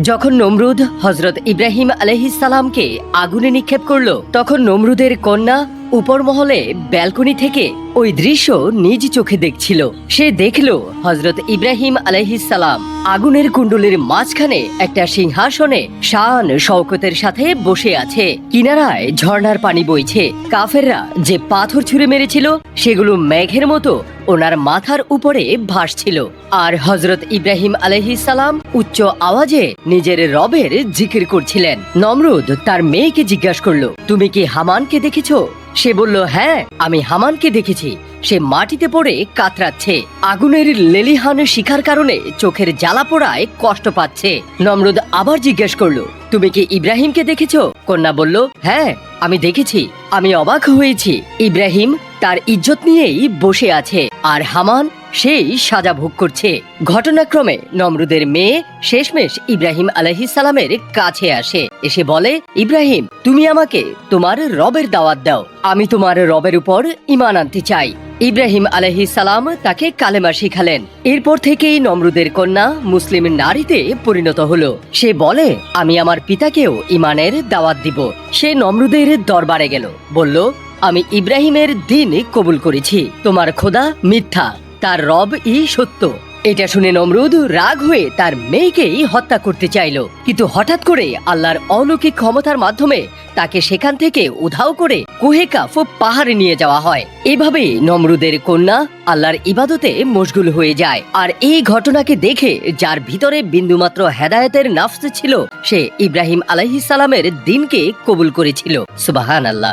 যখন নমরুদ হজরত ইব্রাহিম আলহিসালামকে আগুনে নিক্ষেপ করল তখন নমরুদের কন্যা উপর মহলে ব্যালকনি থেকে ওই দৃশ্য নিজ চোখে দেখছিল। সে দেখল হজরত ইব্রাহিম আলহিসাল্লাম আগুনের কুণ্ডলের মাঝখানে একটা সিংহাসনে শান শওকতের সাথে বসে আছে। কিনারায় ঝর্ণার পানি বইছে। কাফেররা যে পাথর ছুঁড়ে মেরেছিল, সেগুলো মেঘের মতো ওনার মাথার উপরে ভাসছিল। আর হজরত ইব্রাহিম আলহিসাল্লাম উচ্চ আওয়াজে নিজের রবের জিকির করছিলেন। নমরুদ তার মেয়েকে জিজ্ঞাসা করল, তুমি কি হামানকে দেখেছ? সে বলল হ্যাঁ আমি হামানকে দেখেছি। সে মাটিতে পড়ে কাতরাচ্ছে। আগুনের লেলিহানের শিখার কারণে চোখের জ্বালা পোড়ায় কষ্ট পাচ্ছে। নম্রদ আবার জিজ্ঞেস করল তুমি কি ইব্রাহিমকে দেখেছ? কন্যা বলল হ্যাঁ আমি দেখেছি। আমি অবাক হয়েছি। ইব্রাহিম তার ইজ্জত নিয়েই বসে আছে আর হামান সেই সাজা ভোগ করছে। ঘটনাক্রমে নমরুদের মেয়ে শেষমেশ ইব্রাহিম আলহিসালামের কাছে আসে। এসে বলে, ইব্রাহিম, তুমি আমাকে তোমার রবের দাওয়াত দাও। আমি তোমার রবের উপর ইমান আনতে চাই। ইব্রাহিম আলহি সালাম তাকে কালেমা শিখালেন। এরপর থেকেই নমরুদের কন্যা মুসলিম নারীতে পরিণত হল। সে বলে, আমি আমার পিতাকেও ইমানের দাওয়াত দিব। সে নমরুদের দরবারে গেল। বলল, আমি ইব্রাহিমের দিন কবুল করেছি। তোমার খোদা মিথ্যা, তার রব ই সত্য। এটা শুনে নমরুদ রাগ হয়ে তার মেয়েকেই হত্যা করতে চাইল। কিন্তু হঠাৎ করে আল্লাহর অলৌকিক ক্ষমতার মাধ্যমে তাকে সেখান থেকে উধাও করে কুহে কাফ পাহাড়ে নিয়ে যাওয়া হয়। এভাবে নমরুদের কন্যা আল্লাহর ইবাদতে মশগুল হয়ে যায়। আর এই ঘটনাকে দেখে যার ভিতরে বিন্দুমাত্র হেদায়তের নাফস ছিল, সে ইব্রাহিম আলাইহিস সালামের দিনকে কবুল করেছিল। সুবাহান আল্লাহ